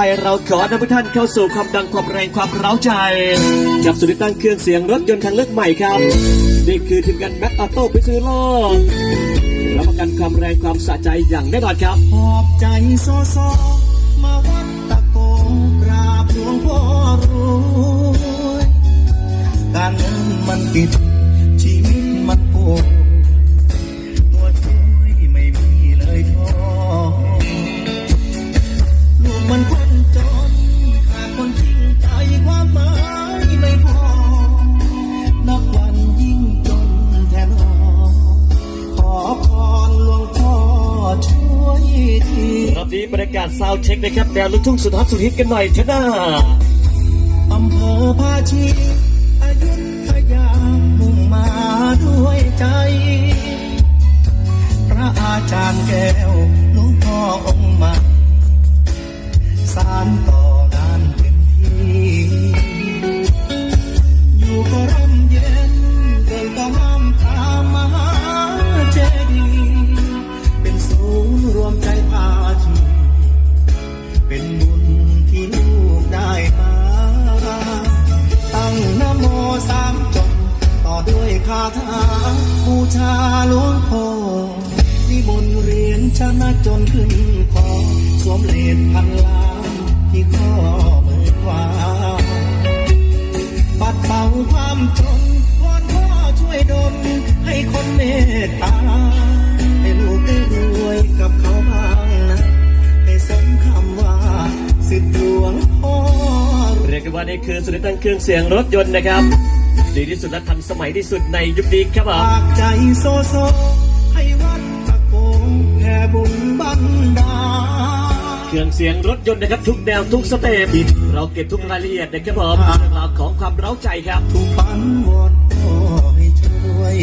ไปเราขอนำทุกท่านเข้าสู่ความดังความแรงความเร้าใจกับสุดที่ตั้งเครื่องเสียงรถยนต์ทางเลือกใหม่ครับ นี่คือทีมงานแม็กออโต้พิซซูโลกรับประกันความแรงความสะใจอย่างแน่นอนครับหอบใจโซโซมาวัดตะโกกราบหลวงพ่อรวยการเงินมันติดชีวิตมันปวด รอบนี้บรรยากาศซาวเช็คนะครับแนวลูกทุ่งสุดฮอตสุดฮิตกันหน่อยชนะอำเภอภาชีอายุทยามุ่งมาด้วยใจ พระอาจารย์แก้วหลวงพ่อองค์มาสานต่อ คาถาบูชาหลวงพ่อนิมนต์เรียนชนะจนขึ้นคอสวมเหรียญพันล้านที่ข้อมือขวาปัดเป่าความจนวอนพ่อช่วยดลให้คนเมตตาให้ลูกได้รวยกับเขาบ้างนะให้สมคำว่าสิทธิหลวงพ่อเรียกได้ว่านี่คือสุดตั้งเครื่องเสียงรถยนต์นะครับ ดีที่สุดและทันสมัยที่สุดในยุคนี้ครับผมฝากใจโซโซ ให้วัดตะโกแผ่บุญบันดาลเครื่องเสียงรถยนต์นะครับทุกแนวทุกสเต็ปเราเก็บทุกรายละเอียดนะครับผมเรื่องราวของความเร้าใจครับ ทุกฝันวอนพ่อให้ช่วย